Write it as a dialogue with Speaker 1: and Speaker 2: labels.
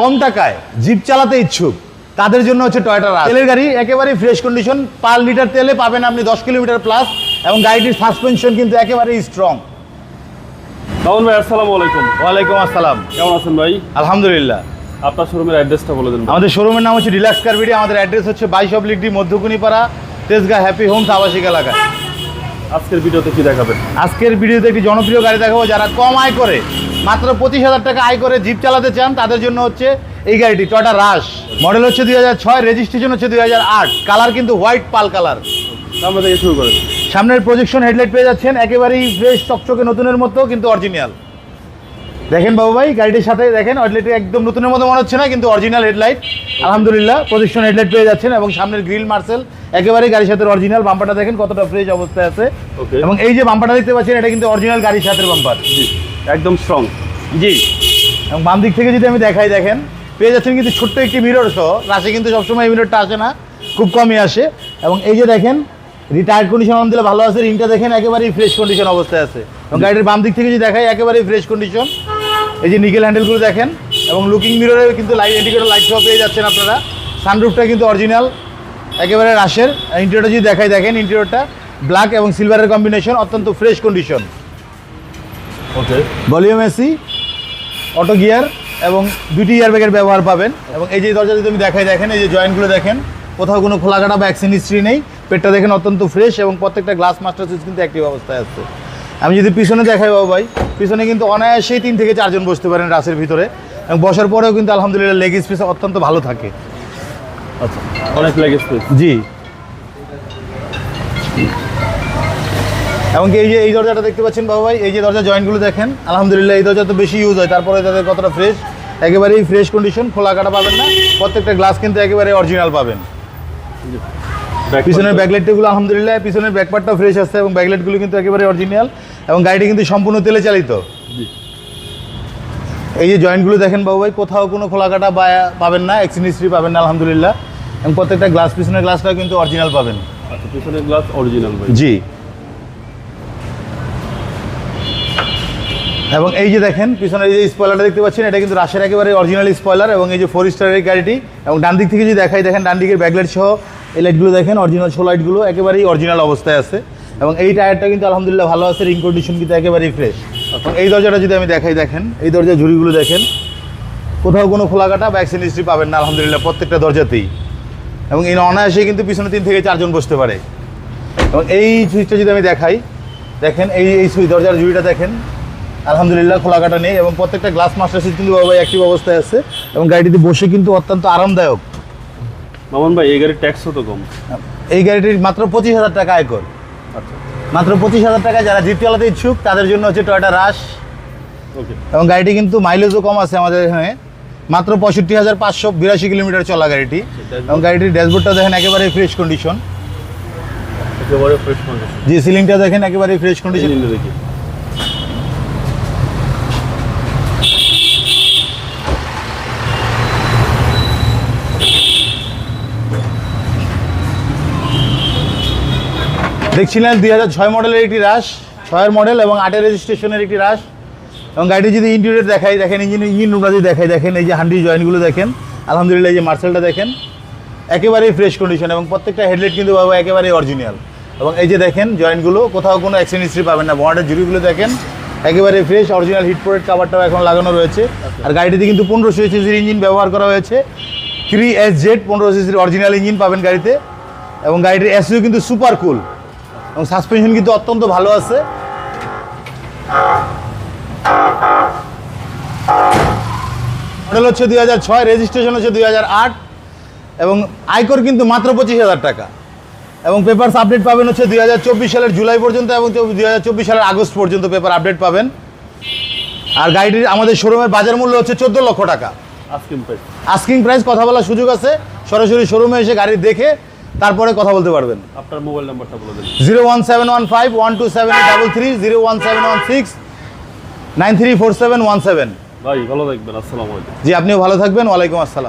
Speaker 1: কম টাকায় জিপ চালাতে ইচ্ছুক তাদের জন্য হচ্ছে টয়টা রাজ তেলের গাড়ি একেবারেই ফ্রেশ কন্ডিশন পার লিটার তেলে পাবেন আপনি দশ কিলোমিটার প্লাস এবং গাড়িটির সাসপেনশন কিন্তু একেবারেই স্ট্রং
Speaker 2: মামুন ভাই আসসালামু আলাইকুম।
Speaker 1: ওয়ালাইকুম আসসালাম।
Speaker 2: কেমন আছেন ভাই?
Speaker 1: আলহামদুলিল্লাহ।
Speaker 2: আপনার শোরুমের অ্যাড্রেসটা বলে দেন।
Speaker 1: আমাদের শোরুমের নাম হচ্ছে রিল্যাক্স কারবিডি আমাদের অ্যাড্রেস হচ্ছে বাইশ oblique D Madhyakunipara Tejgaon happy homes আবাসিক এলাকা
Speaker 2: আজকের ভিডিওতে কি দেখাবেন?
Speaker 1: আজকের ভিডিওতে একটি জনপ্রিয় গাড়ি দেখাবো যারা কম আয় করে মাত্র পঁচিশ হাজার টাকা আয় করে জিপ চালাতে চান তাদের জন্য হচ্ছে এই গাড়িটি টয়টা রাশ মডেল হচ্ছে দুই হাজার ছয় রেজিস্ট্রেশন হচ্ছে দুই হাজার আট। কালার কিন্তু হোয়াইট পাল কালার
Speaker 2: আমরা থেকে শুরু করেন।
Speaker 1: সামনের প্রজেকশন হেডলাইট পেয়ে যাচ্ছেন একেবারেই বেশ চকচকে নতুনের মতো কিন্তু অরিজিনাল দেখেন বাবু ভাই গাড়িটির সাথে দেখেন হেডলাইটে একদম নতুনের মতো মনে হচ্ছে না কিন্তু অরিজিনাল হেডলাইট আলহামদুলিল্লাহ প্রজেকশন হেডলাইট পেয়ে যাচ্ছেন এবং সামনের গ্রিল মার্সেল একেবারেই গাড়ির সাথে অরিজিনাল বাম্পারটা দেখেন কতটা ফ্রেশ অবস্থায় আছে. এবং এই যে বাম্পারটা দেখতে পাচ্ছেন এটা কিন্তু অরিজিনাল গাড়ির সাথে বাম্পার
Speaker 2: একদম স্ট্রং
Speaker 1: জি। এবং বাম দিক থেকে যদি আমি দেখাই দেখেন পেয়ে যাচ্ছেন কিন্তু ছোট্ট একটি মিরর সহ। রাশে কিন্তু সবসময় এই মিররটা আসে না খুব কমই আসে। এবং এই যে দেখেন রিটায়ার্ড কন্ডিশন দিলে ভালো আছে রিংটা দেখেন একেবারেই ফ্রেশ কন্ডিশন অবস্থায় আছে। এবং গাড়ির বাম দিক থেকে যদি দেখাই একেবারেই ফ্রেশ কন্ডিশন এই যে নিকেল হ্যান্ডেলগুলো দেখেন এবং লুকিং মিররে কিন্তু লাইট ইন্ডিকেটর লাইট সহ পেয়ে যাচ্ছেন আপনারা। সানরুফটা কিন্তু অরিজিনাল একেবারে রাশের ইন্টেরিয়রটা যদি দেখাই দেখেন ইন্টেরিয়রটা ব্ল্যাক এবং সিলভারের কম্বিনেশন অত্যন্ত fresh condition
Speaker 2: okay
Speaker 1: volume AC auto gear এবং দুটি ইয়ার ব্যাগের ব্যবহার পাবেন। এবং এই যে দরজা যদি আমি দেখাই দেখেন এই যে জয়েন্টগুলো দেখেন কোথাও কোনো খোলা কাটা বা অ্যাক্সিডেন্ট হিস্ট্রি নেই। পেটটা দেখেন অত্যন্ত ফ্রেশ এবং প্রত্যেকটা গ্লাস মাস্টার সুইচ কিন্তু অ্যাক্টিভ অবস্থায় আছে। আমি যদি পিছনে দেখাই বাবু ভাই পিছনে কিন্তু অনায়াসেই তিন থেকে চারজন বসতে পারেন রাসের ভিতরে। এবং বসার পরেও কিন্তু আলহামদুলিল্লাহ লেগ স্পেস অত্যন্ত ভালো থাকে।
Speaker 2: আচ্ছা অনেক লেগ স্পেস
Speaker 1: জি। এবং এই যে এই দরজাটা দেখতে পাচ্ছেন বাবু ভাই এই যে দরজা জয়েন্টগুলো দেখেন আলহামদুলিল্লাহ এই দরজা তো বেশি ইউজ হয় তারপরে তাদের কতটা ফ্রেশ একেবারেই ফ্রেশ কন্ডিশন খোলা কাটা পাবেন না প্রত্যেকটা গ্লাস কিন্তু একেবারে অরিজিনাল পাবেন। পিছনের ব্যাকলাইটগুলো আলহামদুলিল্লাহ পিছনের ব্যাকপার্টটা ফ্রেশ আছে এবং ব্যাকলাইটগুলো কিন্তু একেবারে অরিজিনাল এবং গাড়িটি কিন্তু সম্পূর্ণ তেলে চালিত।
Speaker 2: জি।
Speaker 1: এই যে জয়েন্টগুলো দেখেন বাবু ভাই কোথাও কোনো খোলা কাটা বা পাবেন না এক্সিন হিস্ট্রি পাবেন না আলহামদুলিল্লাহ। এবং প্রত্যেকটা গ্লাস পিছনের গ্লাসটাও কিন্তু অরিজিনাল পাবেন।
Speaker 2: আচ্ছা পিছনের গ্লাস অরিজিনাল
Speaker 1: জি। এবং এই যে দেখেন পিছনে এই যে স্পয়লারটা দেখতে পাচ্ছেন এটা কিন্তু রাশের একেবারে অরিজিনাল স্পয়লার এবং এই যে ফোর স্টারের গাড়িটি। এবং ডান দিক থেকে যদি দেখাই দেখেন ডান দিকের ব্যাকলাইট সহ এই লাইটগুলো দেখেন অরিজিনাল ছো লাইটগুলো একেবারেই অরিজিনাল অবস্থায় আছে। এবং এই টায়ারটা কিন্তু আলহামদুলিল্লাহ ভালো আছে রিং কন্ডিশন কিন্তু একেবারেই ফ্রেশ এবং এই দরজাটা যদি আমি দেখাই দেখেন এই দরজার ঝুড়িগুলো দেখেন কোথাও কোনো খোলা কাটা বা অ্যাক্সিডেন্ট হিস্ট্রি পাবেন না আলহামদুলিল্লাহ প্রত্যেকটা দরজাতেই। এবং এই অনায়াসে কিন্তু পিছনে তিন থেকে চারজন বসতে পারে। এবং এই সুইচটা যদি আমি দেখাই দেখেন এই এই সুইচ দরজার ঝুড়িটা দেখেন আলহামদুলিল্লাহ খোলা কাটা নেই এবং প্রত্যেকটা গ্লাস মাস্টার সুইচ কিন্তু বাবা অ্যাক্টিভ অবস্থায় আছে এবং গাড়িটিতে বসে কিন্তু অত্যন্ত আরামদায়ক।
Speaker 2: মামুন ভাই এই গাড়ির ট্যাক্সও তো কম?
Speaker 1: এই গাড়িটির মাত্র পঁচিশ হাজার টাকা আয়কর। মাত্র পঁচিশ হাজার টাকা যারা জিপ চালাতে ইচ্ছুক তাদের জন্য হচ্ছে টয়টা রাশ এবং গাড়িটি কিন্তু মাইলেজও কম আছে আমাদের এখানে। মাত্র পঁয়ষট্টি হাজার পাঁচশো বিরাশি কিলোমিটার চলা গাড়িটি। এবং গাড়িটির ড্যাশবোর্ডটা দেখেন একেবারে ফ্রেশ কন্ডিশন জি সিলিংটা দেখেন একেবারে ফ্রেশ কন্ডিশন
Speaker 2: দেখি।
Speaker 1: দেখছিলেন দুই হাজার ছয় মডেলের একটি রাশ ছয়ের মডেল এবং আটের রেজিস্ট্রেশনের একটি রাশ। এবং গাড়িটি যদি ইন্টেরিয়র দেখাই দেখেন ইঞ্জিন ইঞ্জিন রুমটা যদি দেখাই দেখেন এই যে হান্ডি জয়েন্টগুলো দেখেন আলহামদুলিল্লাহ এই যে মার্সেলটা দেখেন একেবারেই ফ্রেশ কন্ডিশন এবং প্রত্যেকটা হেডলাইট কিন্তু বাবা একেবারেই অরিজিনাল এবং এই যে দেখেন জয়েন্টগুলো কোথাও কোনো অ্যাক্সিডেন্ট হিস্ট্রি পাবেন না বনেটের জুড়িগুলো দেখেন একেবারে ফ্রেশ অরিজিনাল হিট প্রোডেক্ট কাভারটাও এখন লাগানো রয়েছে। আর গাড়িটিতে কিন্তু পনেরোশো সিসির ইঞ্জিন ব্যবহার করা হয়েছে। থ্রি এস জেড পনেরো সিসির অরিজিনাল ইঞ্জিন পাবেন গাড়িতে। এবং গাড়িটির এসইউ কিন্তু সুপার কুল এবং সাসপেনশন কিন্তু অত্যন্ত ভালো আছে। মডেল হচ্ছে দুই হাজার ছয় রেজিস্ট্রেশন হচ্ছে দুই হাজার আট এবং আয়কর কিন্তু মাত্র পঁচিশ হাজার টাকা। এবং পেপারস আপডেট পাবেন হচ্ছে দুই হাজার চব্বিশ সালের জুলাই পর্যন্ত এবং দুই হাজার চব্বিশ সালের আগস্ট পর্যন্ত পেপার আপডেট পাবেন। আর গাড়িটির আমাদের শোরুমের বাজার মূল্য হচ্ছে চোদ্দ লক্ষ টাকা।
Speaker 2: আস্কিং প্রাইস
Speaker 1: আস্কিং প্রাইস কথা বলার সুযোগ আছে। সরাসরি শোরুমে এসে গাড়ি দেখে তারপরে কথা বলতে পারবেন।
Speaker 2: আপনার মোবাইল নাম্বারটা বলে দিন।
Speaker 1: Zero one seven one five one two seven double three zero one seven one six nine three four seven one seven.
Speaker 2: ভাই ভালো থাকবেন আসসালামু আলাইকুম।
Speaker 1: জি আপনিও ভালো থাকবেন ওয়ালাইকুম আসসালাম।